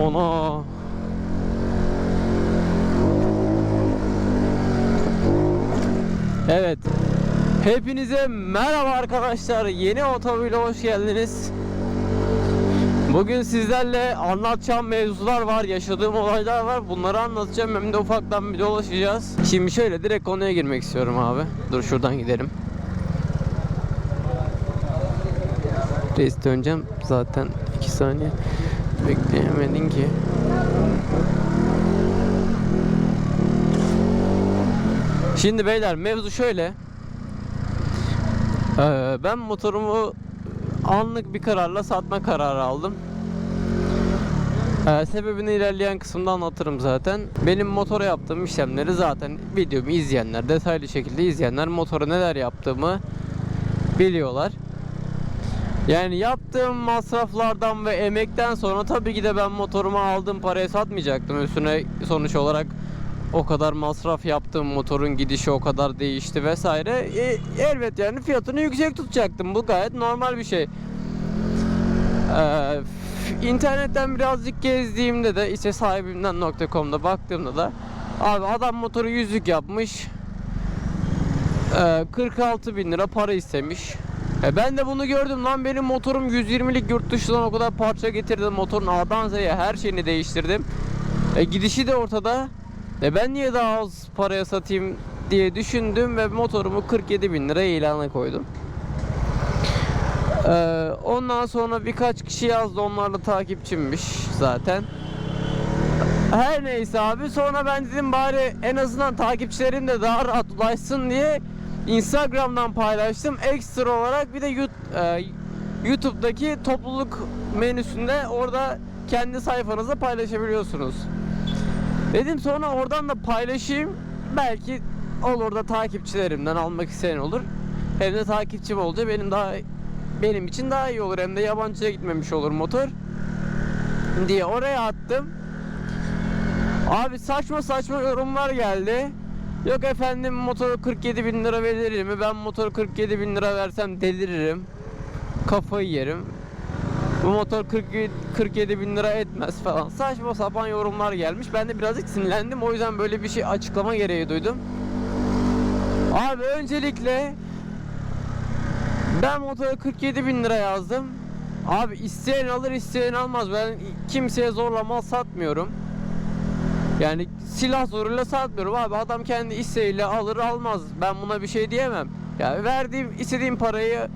Ona. Evet. Hepinize merhaba arkadaşlar. Yeni otomobile hoş geldiniz. Bugün sizlerle anlatacağım mevzular var, yaşadığım olaylar var. Bunları anlatacağım. Hem de ufaktan bir dolaşacağız. Şimdi şöyle direkt konuya girmek istiyorum abi. Dur şuradan gidelim. Reis döneceğim zaten 2 saniye. Bekleyemedin ki. Şimdi beyler mevzu şöyle. Ee, ben motorumu anlık bir kararla satma kararı aldım. Ee, sebebini ilerleyen kısımda anlatırım zaten. Benim motora yaptığım işlemleri zaten videomu izleyenler, detaylı şekilde izleyenler motora neler yaptığımı biliyorlar. Yani yaptığım masraflardan ve emekten sonra tabii ki de ben motorumu aldığım paraya satmayacaktım. Üstüne sonuç olarak o kadar masraf yaptım, motorun gidişi o kadar değişti vesaire. E, elbet yani fiyatını yüksek tutacaktım. Bu gayet normal bir şey. Ee, internetten birazcık gezdiğimde de işte sahibimden.com'da baktığımda da abi adam motoru yüzlük yapmış. Ee, 46 bin lira para istemiş. E ben de bunu gördüm lan benim motorum 120'lik yurt dışından o kadar parça getirdim motorun A'dan Z'ye her şeyini değiştirdim. E gidişi de ortada. E ben niye daha az paraya satayım diye düşündüm ve motorumu 47 bin lira ilana koydum. Ee, ondan sonra birkaç kişi yazdı onlar da takipçimmiş zaten. Her neyse abi sonra ben dedim bari en azından takipçilerim de daha rahat ulaşsın diye Instagram'dan paylaştım. Ekstra olarak bir de e, YouTube'daki topluluk menüsünde orada kendi sayfanızda paylaşabiliyorsunuz. Dedim sonra oradan da paylaşayım. Belki olur da takipçilerimden almak isteyen olur. Hem de takipçim olunca benim daha benim için daha iyi olur. Hem de yabancıya gitmemiş olur motor. Diye oraya attım. Abi saçma saçma yorumlar geldi. Yok efendim motoru 47 bin lira verilir mi? Ben motoru 47 bin lira versem deliririm. Kafayı yerim. Bu motor 40, 47 bin lira etmez falan. Saçma sapan yorumlar gelmiş. Ben de birazcık sinirlendim. O yüzden böyle bir şey açıklama gereği duydum. Abi öncelikle ben motora 47 bin lira yazdım. Abi isteyen alır isteyen almaz. Ben kimseye zorla mal satmıyorum. Yani silah zoruyla satmıyorum abi. Adam kendi isteğiyle alır almaz. Ben buna bir şey diyemem. Ya verdiğim istediğim parayı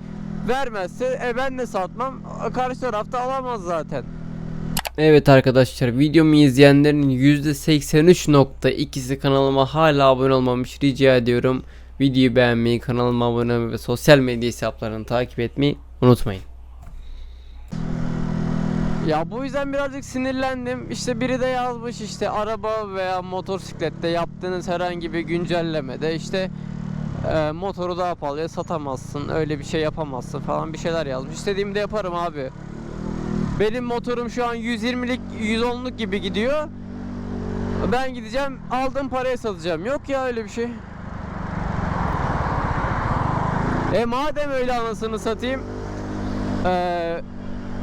vermezse e ben de satmam. Karşı tarafta alamaz zaten. Evet arkadaşlar videomu izleyenlerin %83.2'si kanalıma hala abone olmamış rica ediyorum. Videoyu beğenmeyi, kanalıma abone olmayı ve sosyal medya hesaplarını takip etmeyi unutmayın. Ya bu yüzden birazcık sinirlendim. İşte biri de yazmış işte araba veya motosiklette yaptığınız herhangi bir güncellemede işte e, motoru daha pahalıya satamazsın. Öyle bir şey yapamazsın falan bir şeyler yazmış. İstediğimde yaparım abi. Benim motorum şu an 120'lik 110'luk gibi gidiyor. Ben gideceğim aldığım paraya satacağım. Yok ya öyle bir şey. E madem öyle anasını satayım. Eee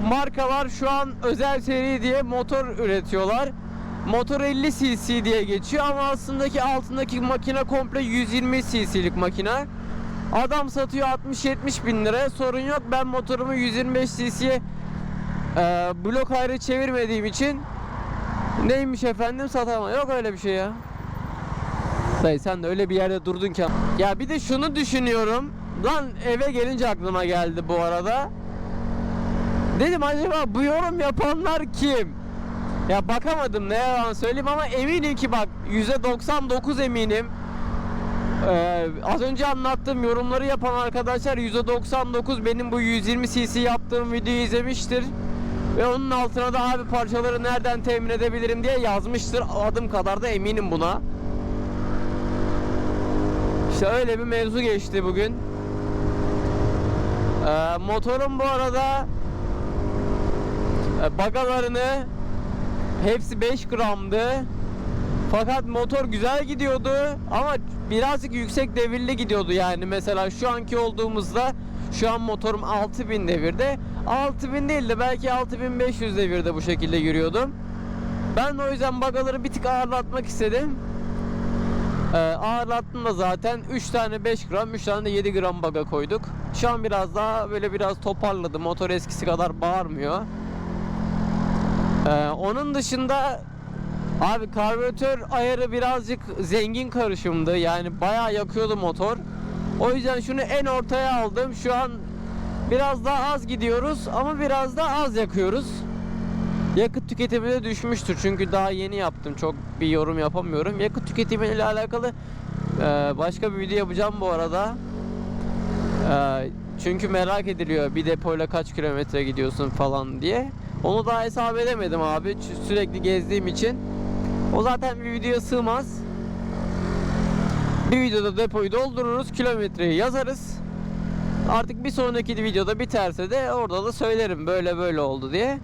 markalar şu an özel seri diye motor üretiyorlar. Motor 50 cc diye geçiyor ama aslındaki altındaki makine komple 120 cc'lik makine. Adam satıyor 60-70 bin lira sorun yok ben motorumu 125 cc'ye e, blok ayrı çevirmediğim için neymiş efendim satamam. Yok öyle bir şey ya. Dayı sen de öyle bir yerde durdun ki. Ya bir de şunu düşünüyorum. Lan eve gelince aklıma geldi bu arada. Dedim acaba bu yorum yapanlar kim? Ya bakamadım ne yalan söyleyeyim ama eminim ki bak %99 eminim. Ee, az önce anlattığım yorumları yapan arkadaşlar %99 benim bu 120 cc yaptığım videoyu izlemiştir. Ve onun altına da abi parçaları nereden temin edebilirim diye yazmıştır. Adım kadar da eminim buna. İşte öyle bir mevzu geçti bugün. Ee, motorum bu arada bagalarını hepsi 5 gramdı. Fakat motor güzel gidiyordu ama birazcık yüksek devirli gidiyordu yani mesela şu anki olduğumuzda şu an motorum 6000 devirde 6000 değil de belki 6500 devirde bu şekilde yürüyordum. Ben o yüzden bagaları bir tık ağırlatmak istedim. Ee, ağırlattım da zaten 3 tane 5 gram 3 tane de 7 gram baga koyduk. Şu an biraz daha böyle biraz toparladı. Motor eskisi kadar bağırmıyor. Ee, onun dışında abi karbüratör ayarı birazcık zengin karışımdı. Yani bayağı yakıyordu motor. O yüzden şunu en ortaya aldım. Şu an biraz daha az gidiyoruz ama biraz daha az yakıyoruz. Yakıt tüketimi de düşmüştür çünkü daha yeni yaptım. Çok bir yorum yapamıyorum. Yakıt tüketimiyle alakalı e, başka bir video yapacağım bu arada. E, çünkü merak ediliyor bir depoyla kaç kilometre gidiyorsun falan diye. Onu daha hesap edemedim abi. Sürekli gezdiğim için. O zaten bir videoya sığmaz. Bir videoda depoyu doldururuz, kilometreyi yazarız. Artık bir sonraki videoda biterse de orada da söylerim böyle böyle oldu diye.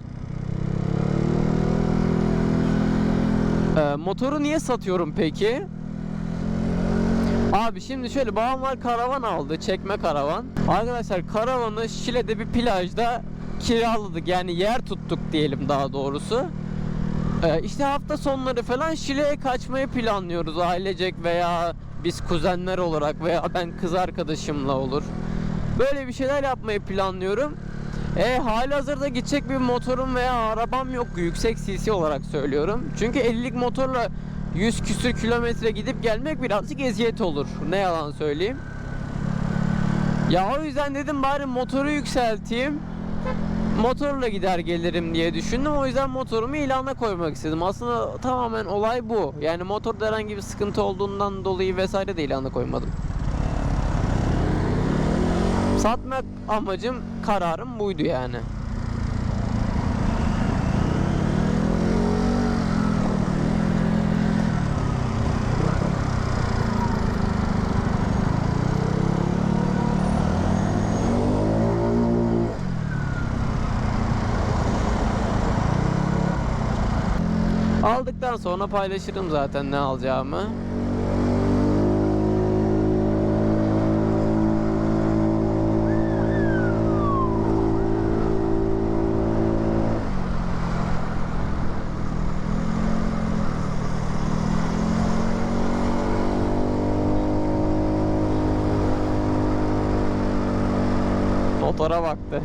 Ee, motoru niye satıyorum peki? Abi şimdi şöyle babam var karavan aldı. Çekme karavan. Arkadaşlar karavanı Şile'de bir plajda kiraladık. Yani yer tuttuk diyelim daha doğrusu. Ee, işte hafta sonları falan Şile'ye kaçmayı planlıyoruz ailecek veya biz kuzenler olarak veya ben kız arkadaşımla olur. Böyle bir şeyler yapmayı planlıyorum. E hali hazırda gidecek bir motorum veya arabam yok yüksek cc olarak söylüyorum. Çünkü 50'lik motorla 100 küsür kilometre gidip gelmek birazcık eziyet olur. Ne yalan söyleyeyim. Ya o yüzden dedim bari motoru yükselteyim. Motorla gider gelirim diye düşündüm. O yüzden motorumu ilana koymak istedim. Aslında tamamen olay bu. Yani motorda herhangi bir sıkıntı olduğundan dolayı vesaire de ilana koymadım. Satmak amacım, kararım buydu yani. Aldıktan sonra paylaşırım zaten ne alacağımı. Motora baktı.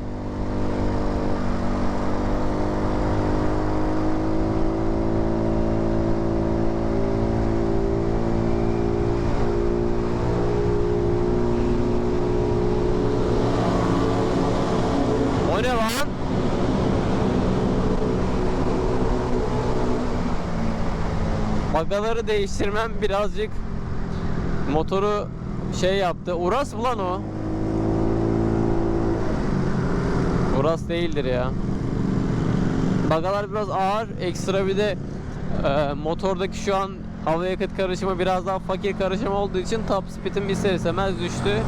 O ne lan? Bagaları değiştirmem birazcık motoru şey yaptı. Uras mı lan o? Uras değildir ya. Bagalar biraz ağır. Ekstra bir de e, motordaki şu an hava yakıt karışımı biraz daha fakir karışım olduğu için top speed'im ister istemez düştü.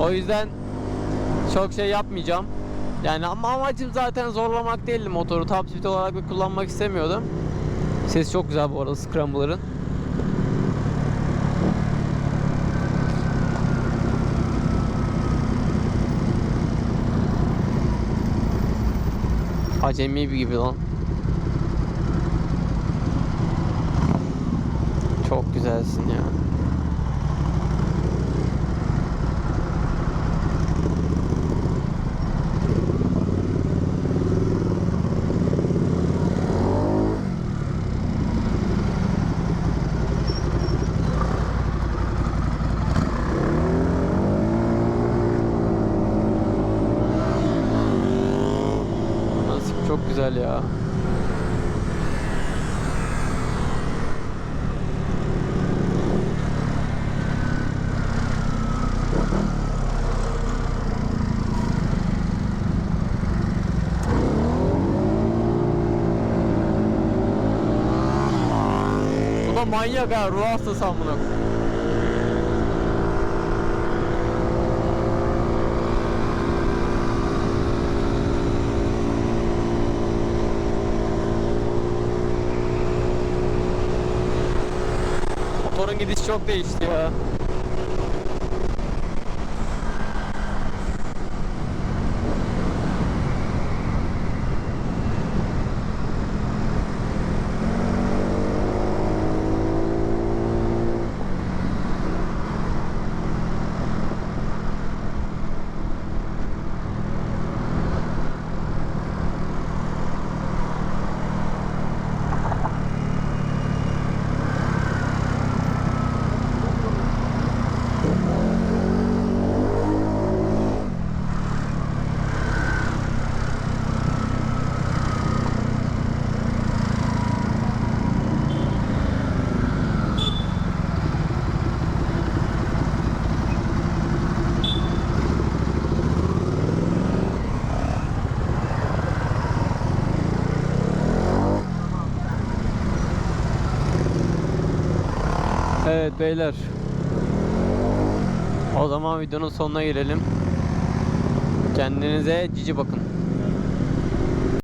O yüzden çok şey yapmayacağım. Yani ama amacım zaten zorlamak değildi motoru. Top speed olarak bir kullanmak istemiyordum. Ses çok güzel bu arada Scrambler'ın. Acemi bir gibi lan. Çok güzelsin ya. Nasip çok güzel ya. Bu da manyak ha ruh hastası amına. Motorun gidiş çok değişti ya. Evet beyler. O zaman videonun sonuna gelelim. Kendinize cici bakın.